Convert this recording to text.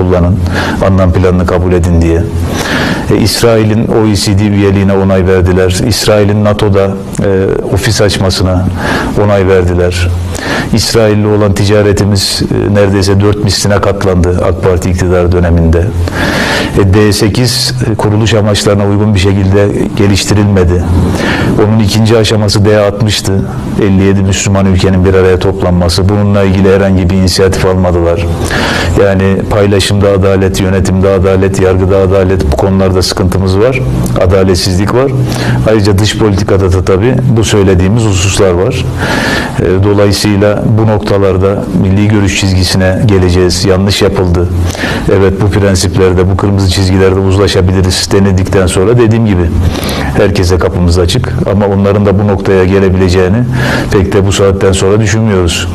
kullanın. Anlam planını kabul edin diye. E, İsrail'in OECD üyeliğine onay verdiler. İsrail'in NATO'da e, ofis açmasına onay verdiler. İsrail'le olan ticaretimiz e, neredeyse dört misline katlandı AK Parti iktidar döneminde. E, D8 e, kuruluş amaçlarına uygun bir şekilde geliştirilmedi. Onun ikinci aşaması D60'tı. 57 Müslüman ülkenin bir araya toplanması. Bununla ilgili herhangi bir inisiyatif almadılar. Yani paylaşımda adalet, yönetimde adalet, yargıda adalet bu konularda sıkıntımız var. Adaletsizlik var. Ayrıca dış politikada da tabii bu söylediğimiz hususlar var. E, Dolayısıyla bu noktalarda milli görüş çizgisine geleceğiz. Yanlış yapıldı. Evet bu prensiplerde, bu kırmızı çizgilerde uzlaşabiliriz denedikten sonra dediğim gibi herkese kapımız açık. Ama onların da bu noktaya gelebileceğini pek de bu saatten sonra düşünmüyoruz.